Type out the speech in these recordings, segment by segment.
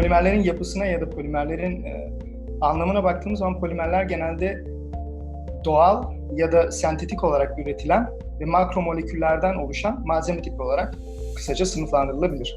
polimerlerin yapısına ya da polimerlerin e, anlamına baktığımız zaman polimerler genelde doğal ya da sentetik olarak üretilen ve makromoleküllerden oluşan malzeme tipi olarak kısaca sınıflandırılabilir.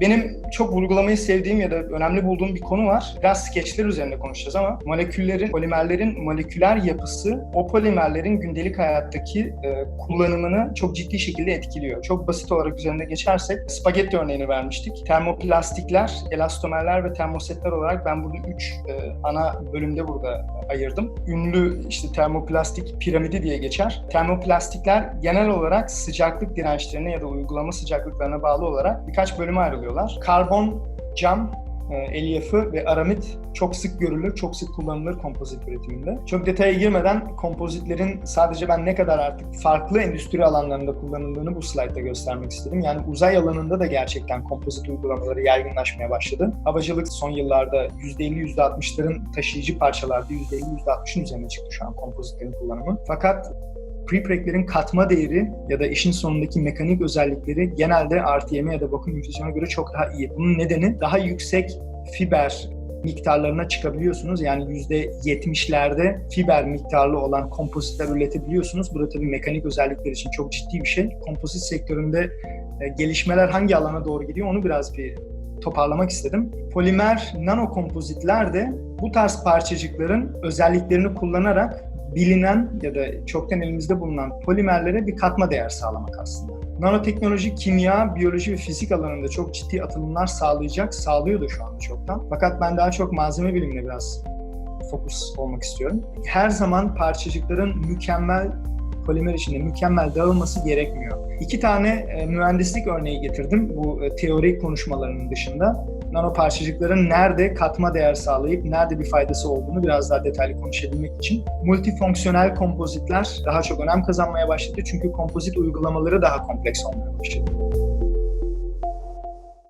Benim çok vurgulamayı sevdiğim ya da önemli bulduğum bir konu var. Biraz skeçler üzerinde konuşacağız ama moleküllerin, polimerlerin moleküler yapısı o polimerlerin gündelik hayattaki e, kullanımını çok ciddi şekilde etkiliyor. Çok basit olarak üzerinde geçersek spagetti örneğini vermiştik. Termoplastikler, elastomerler ve termosetler olarak ben bunu üç e, ana bölümde burada ayırdım. Ünlü işte termoplastik piramidi diye geçer. Termoplastikler genel olarak sıcaklık dirençlerine ya da uygulama sıcaklıklarına bağlı olarak birkaç bölüme ayrılıyorlar. Karbon, cam, e, elyafı ve aramit çok sık görülür, çok sık kullanılır kompozit üretiminde. Çok detaya girmeden kompozitlerin sadece ben ne kadar artık farklı endüstri alanlarında kullanıldığını bu slaytta göstermek istedim. Yani uzay alanında da gerçekten kompozit uygulamaları yaygınlaşmaya başladı. Havacılık son yıllarda %50-%60'ların taşıyıcı parçalarda %50-%60'ın üzerine çıktı şu an kompozitlerin kullanımı. Fakat prepreglerin katma değeri ya da işin sonundaki mekanik özellikleri genelde RTM ya da vakum infüzyona göre çok daha iyi. Bunun nedeni daha yüksek fiber miktarlarına çıkabiliyorsunuz. Yani %70'lerde fiber miktarlı olan kompozitler üretebiliyorsunuz. Bu da tabii mekanik özellikler için çok ciddi bir şey. Kompozit sektöründe e, gelişmeler hangi alana doğru gidiyor onu biraz bir toparlamak istedim. Polimer nano kompozitler de bu tarz parçacıkların özelliklerini kullanarak bilinen ya da çoktan elimizde bulunan polimerlere bir katma değer sağlamak aslında. Nanoteknoloji, kimya, biyoloji ve fizik alanında çok ciddi atılımlar sağlayacak, sağlıyor da şu anda çoktan. Fakat ben daha çok malzeme bilimine biraz fokus olmak istiyorum. Her zaman parçacıkların mükemmel polimer içinde mükemmel dağılması gerekmiyor. İki tane e, mühendislik örneği getirdim bu e, teorik konuşmalarının dışında. Nano parçacıkların nerede katma değer sağlayıp nerede bir faydası olduğunu biraz daha detaylı konuşabilmek için. Multifonksiyonel kompozitler daha çok önem kazanmaya başladı çünkü kompozit uygulamaları daha kompleks olmaya başladı.